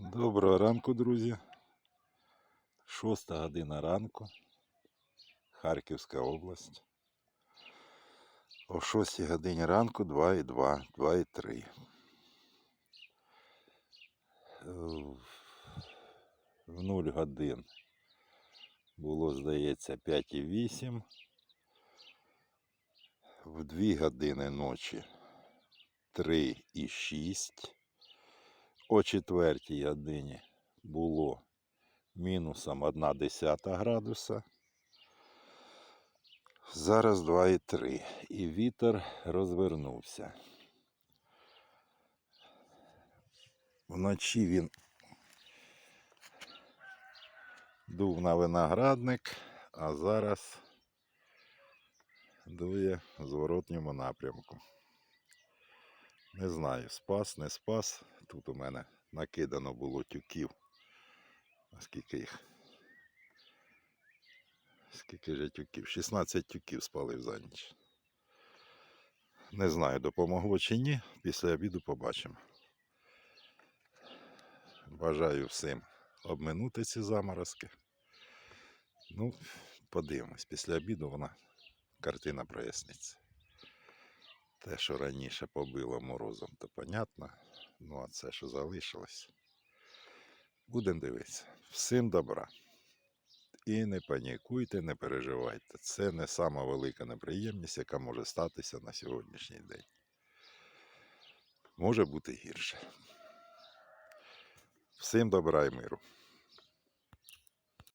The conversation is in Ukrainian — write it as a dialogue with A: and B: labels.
A: Доброго ранку, друзі. Шоста година ранку. Харківська область. О 6 годині ранку 2,2, 2,3. Е, В 0 годин було, здається, 5,8. В 2 години ночі 3,6. О четвертій годині було мінусом 1 десята градуса. Зараз 2,3. І вітер розвернувся. Вночі він дув на виноградник, а зараз дує в зворотньому напрямку. Не знаю, спас, не спас. Тут у мене накидано було тюків. А скільки їх? Скільки ж тюків? 16 тюків спалив за ніч. Не знаю, допомогло чи ні. Після обіду побачимо. Бажаю всім обминути ці заморозки. Ну, подивимось. Після обіду вона картина проясниться. Те, що раніше побило морозом, то понятно. Ну, а це, що залишилось, будемо дивитися. Всім добра. І не панікуйте, не переживайте. Це не сама велика неприємність, яка може статися на сьогоднішній день. Може бути гірше. Всім добра і миру.